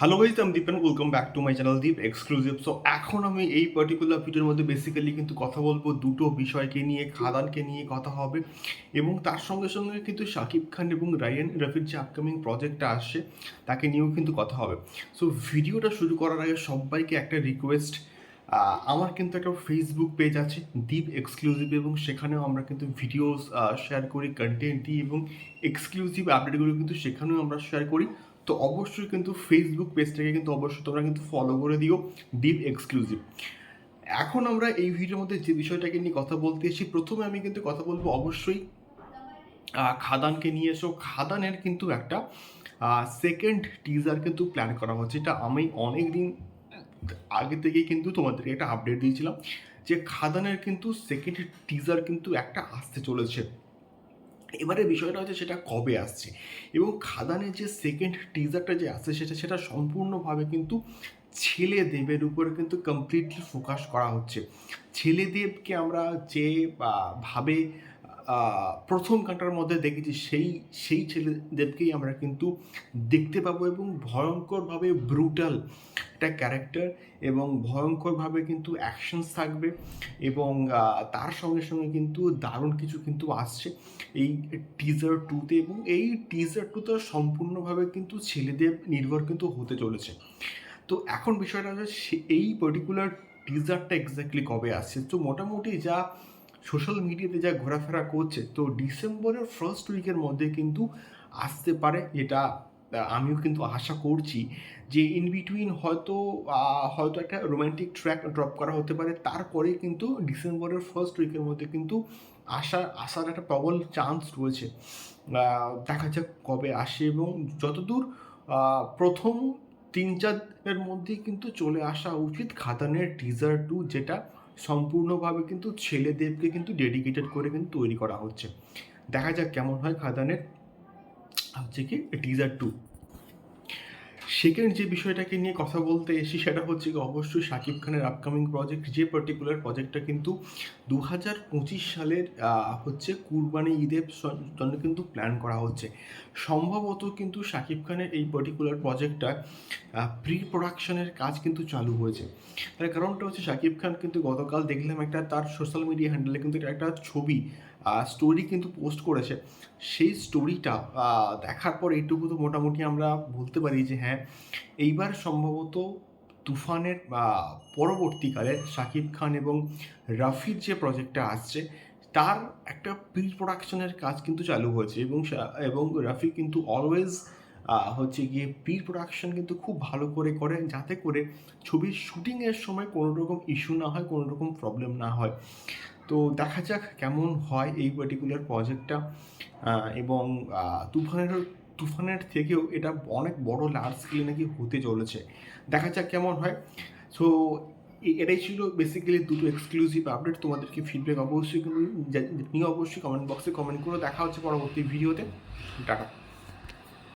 Hello guys আমি Dipen welcome back to my channel Deep exclusive so এখন আমি এই পার্টিকুলার ভিডিওর মধ্যে বেসিক্যালি কিন্তু কথা বলব দুটো বিষয়কে নিয়ে, খাদানকে নিয়ে কথা হবে। এবং তার সঙ্গে সঙ্গে কিন্তু শাকিব খান এবং রায়ান রফির যে আপকামিং প্রজেক্টটা আসছে, তাকে নিয়েও কিন্তু কথা হবে। সো ভিডিওটা শুরু করার আগে সবাইকে একটা রিকোয়েস্ট আমার কিন্তু একটা ফেসবুক পেজ আছে দীপ এক্সক্লুসিভ এবং সেখানেও আমরা কিন্তু ভিডিওস শেয়ার করি কন্টেন্ট দিই এবং এক্সক্লুসিভ আপডেটগুলো কিন্তু সেখানেও আমরা শেয়ার করি। তো অবশ্যই কিন্তু ফেসবুক পেজটাকে কিন্তু অবশ্যই তোমরা কিন্তু ফলো করে দিও ডিপ এক্সক্লুসিভ এখন আমরা এই ভিডিওর মধ্যে যে বিষয়টাকে নিয়ে কথা বলতে এসেছি, প্রথমে আমি কিন্তু কথা বলব অবশ্যই খাদানকে নিয়ে এসো। খাদানের কিন্তু একটা সেকেন্ড টিজার কিন্তু প্ল্যান করা হচ্ছে। এটা আমি অনেক দিন আগে থেকেই কিন্তু তোমাদেরকে একটা আপডেট দিয়েছিলাম যে খাদানের কিন্তু সেকেন্ড টিজার কিন্তু একটা আসতে চলেছে। এবারে বিষয়টা হচ্ছে সেটা কবে আসছে? এবং খাদানের যে সেকেন্ড টিজারটা যে আসছে সেটা সেটা সম্পূর্ণভাবে কিন্তু ছেলে দেবের উপরে কিন্তু কমপ্লিটলি ফোকাস করা হচ্ছে। ছেলে দেবকে আমরা যে ভাবে প্রথম কাঁটার মধ্যে দেখেছি সেই সেই ছেলেদেরকেই আমরা কিন্তু দেখতে পাবো এবং ভয়ঙ্করভাবে ব্রুটাল একটা ক্যারেক্টার এবং ভয়ঙ্করভাবে কিন্তু অ্যাকশনস থাকবে এবং তার সঙ্গে সঙ্গে কিন্তু দারুণ কিছু কিন্তু আসছে এই টিজার টুতে এবং এই টিজার টুতে সম্পূর্ণভাবে কিন্তু ছেলেদের নির্ভর কিন্তু হতে চলেছে। তো এখন বিষয়টা হচ্ছে এই পার্টিকুলার টিজারটা এক্স্যাক্টলি কবে আসছে? তো মোটামুটি যা সোশ্যাল মিডিয়াতে যা ঘোরাফেরা করছে, তো ডিসেম্বরের ফার্স্ট উইকের মধ্যে কিন্তু আসতে পারে এটা আমিও কিন্তু আশা করছি যে ইন বিটুইন হয়তো হয়তো একটা রোমান্টিক ট্র্যাক ড্রপ করা হতে পারে, তারপরে কিন্তু ডিসেম্বরের ফার্স্ট উইকের মধ্যে কিন্তু আসার আসার একটা প্রবল চান্স রয়েছে। দেখা যাক কবে আসে এবং যতদূর প্রথম তিন চারের মধ্যেই কিন্তু চলে আসা উচিত খাদানের টিজার টু যেটা সম্পূর্ণভাবে কিন্তু ছেলেদেরকে কিন্তু ডেডিকেটেড করে কিন্তু তৈরি করা হচ্ছে। দেখা যাক কেমন হয় খাদানের। হচ্ছে কি টিজার টু সেকেন্ড যে বিষয়টাকে নিয়ে কথা বলতে এসি সেটা হচ্ছে কি অবশ্যই শাকিব খানের আপকামিং প্রজেক্ট যে পার্টিকুলার প্রজেক্টটা কিন্তু দু হাজার পঁচিশ সালের হচ্ছে কুরবানি ঈদের জন্য কিন্তু প্ল্যান করা হচ্ছে। সম্ভবত কিন্তু শাকিব খানের এই পার্টিকুলার প্রজেক্টটা প্রি প্রোডাকশনের কাজ কিন্তু চালু হয়েছে। তার কারণটা হচ্ছে শাকিব খান কিন্তু গতকাল দেখলাম একটা তার সোশ্যাল মিডিয়া হ্যান্ডেলে কিন্তু একটা ছবি স্টোরি কিন্তু পোস্ট করেছে। সেই স্টোরিটা দেখার পর এইটুকু তো মোটামুটি আমরা বলতে পারি যে হ্যাঁ এইবার সম্ভবত তুফানের পরবর্তীকালে শাকিব খান এবং রাফির যে প্রজেক্টটা আসছে, তার একটা প্রি প্রোডাকশনের কাজ কিন্তু চালু হয়েছে এবং এবং রাফি কিন্তু অলওয়েজ হচ্ছে গিয়ে প্রি প্রোডাকশন কিন্তু খুব ভালো করে করে যাতে করে ছবির শুটিংয়ের সময় কোনো রকম ইস্যু না হয় কোনো রকম প্রবলেম না হয়। তো দেখা যাক কেমন হয় এই পার্টিকুলার প্রজেক্টটা এবং তুফানের তুফানের থেকেও এটা অনেক বড় লার্জ স্কেলে নাকি হতে চলেছে। দেখা যাক কেমন হয়। সো এটাই ছিল বেসিক্যালি দুটো এক্সক্লুসিভ আপডেট তোমাদেরকে ফিডব্যাক অবশ্যই নিয়ে অবশ্যই কমেন্ট বক্সে কমেন্ট করে দেখা হচ্ছে পরবর্তী ভিডিওতে টাটা।